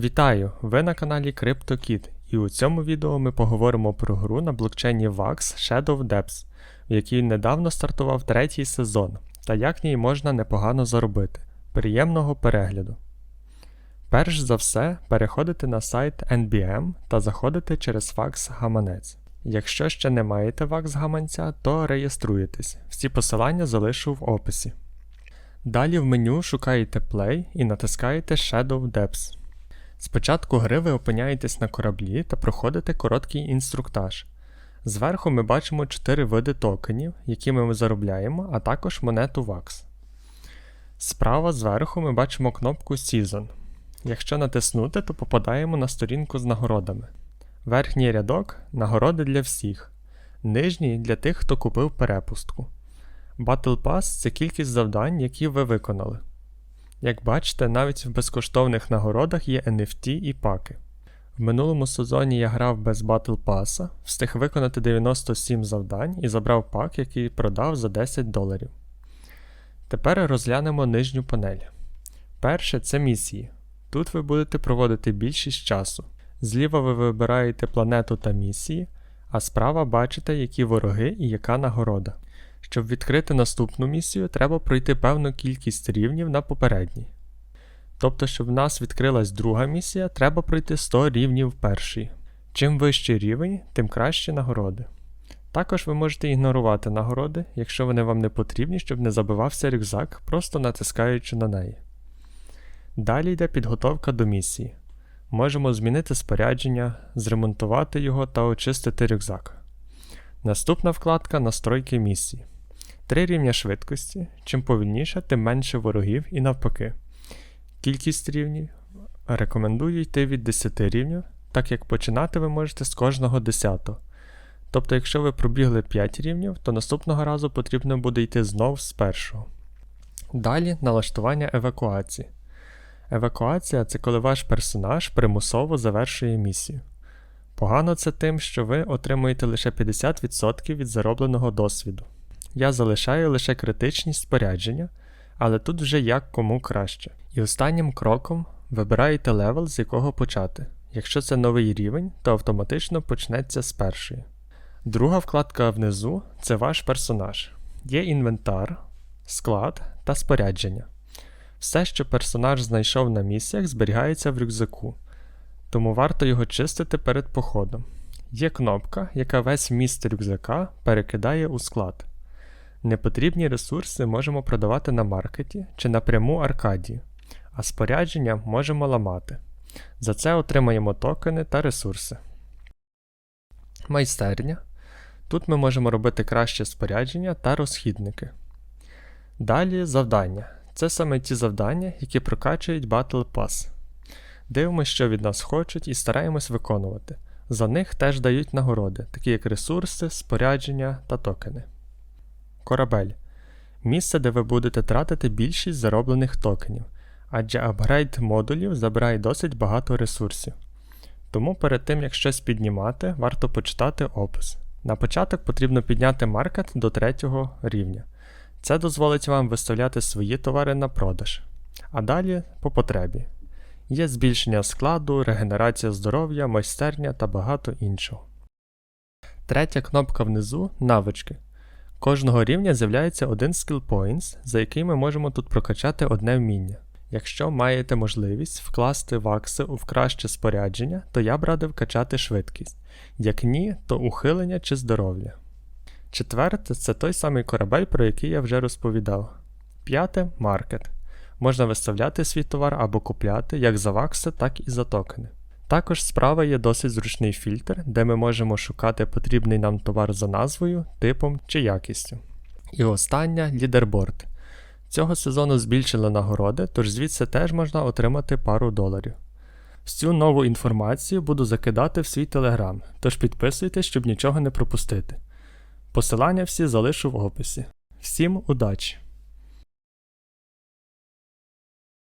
Вітаю! Ви на каналі CryptoKid і у цьому відео ми поговоримо про гру на блокчейні VAX Shadow Depths, в якій недавно стартував третій сезон, та як в ній можна непогано заробити. Приємного перегляду! Перш за все, переходите на сайт NBM та заходите через VAX гаманець. Якщо ще не маєте VAX гаманця, то реєструєтесь. Всі посилання залишу в описі. Далі в меню шукаєте Play і натискаєте Shadow Depths. Спочатку гри ви опиняєтесь на кораблі та проходите короткий інструктаж. Зверху ми бачимо 4 види токенів, якими ми заробляємо, а також монету VAX. Справа зверху ми бачимо кнопку Season. Якщо натиснути, то попадаємо на сторінку з нагородами. Верхній рядок нагороди для всіх, нижній для тих, хто купив перепустку. Battle Pass це кількість завдань, які ви виконали. Як бачите, навіть в безкоштовних нагородах є NFT і паки. В минулому сезоні я грав без Battle Pass, встиг виконати 97 завдань і забрав пак, який продав за 10 доларів. Тепер розглянемо нижню панель. Перше це місії. Тут ви будете проводити більшість часу. Зліва ви вибираєте планету та місії, а справа бачите, які вороги і яка нагорода. Щоб відкрити наступну місію, треба пройти певну кількість рівнів на попередній. Тобто, щоб в нас відкрилась друга місія, треба пройти 100 рівнів першій. Чим вищий рівень, тим кращі нагороди. Також ви можете ігнорувати нагороди, якщо вони вам не потрібні, щоб не забивався рюкзак, просто натискаючи на неї. Далі йде підготовка до місії. Можемо змінити спорядження, зремонтувати його та очистити рюкзак. Наступна вкладка Настройки місії. Три рівня швидкості. Чим повільніше, тим менше ворогів і навпаки. Кількість рівнів. Рекомендую йти від 10 рівнів, так як починати ви можете з кожного 10. Тобто, якщо ви пробігли 5 рівнів, то наступного разу потрібно буде йти знов з першого. Далі налаштування евакуації. Евакуація це коли ваш персонаж примусово завершує місію. Погано це тим, що ви отримуєте лише 50% від заробленого досвіду. Я залишаю лише критичність спорядження, але тут вже як кому краще. І останнім кроком вибираєте левел, з якого почати. Якщо це новий рівень, то автоматично почнеться з першої. Друга вкладка внизу це ваш персонаж. Є інвентар, склад та спорядження. Все, що персонаж знайшов на місіях, зберігається в рюкзаку, тому варто його чистити перед походом. Є кнопка, яка весь вміст рюкзака перекидає у склад. Непотрібні ресурси можемо продавати на маркеті чи напряму аркадії, а спорядження можемо ламати. За це отримаємо токени та ресурси. Майстерня. Тут ми можемо робити краще спорядження та розхідники. Далі завдання. Це саме ті завдання, які прокачують Battle Pass. Дивимося, що від нас хочуть, і стараємось виконувати. За них теж дають нагороди, такі як ресурси, спорядження та токени. Корабель місце, де ви будете тратити більшість зароблених токенів, адже апгрейд модулів забирає досить багато ресурсів. Тому перед тим як щось піднімати, варто почитати опис. На початок потрібно підняти маркет до третього рівня. Це дозволить вам виставляти свої товари на продаж, а далі по потребі. Є збільшення складу, регенерація здоров'я, майстерня та багато іншого. Третя кнопка внизу навички. Кожного рівня з'являється один skill points, за який ми можемо тут прокачати одне вміння. Якщо маєте можливість вкласти вакси у краще спорядження, то я б радив качати швидкість, як ні, то ухилення чи здоров'я. Четверте це той самий корабель, про який я вже розповідав. П'яте маркет. Можна виставляти свій товар або купляти як за вакси, так і за токени. Також справа є досить зручний фільтр, де ми можемо шукати потрібний нам товар за назвою, типом чи якістю. І остання лідерборд. Цього сезону збільшили нагороди, тож звідси теж можна отримати пару доларів. Всю нову інформацію буду закидати в свій телеграм, тож підписуйтесь, щоб нічого не пропустити. Посилання всі залишу в описі. Всім удачі!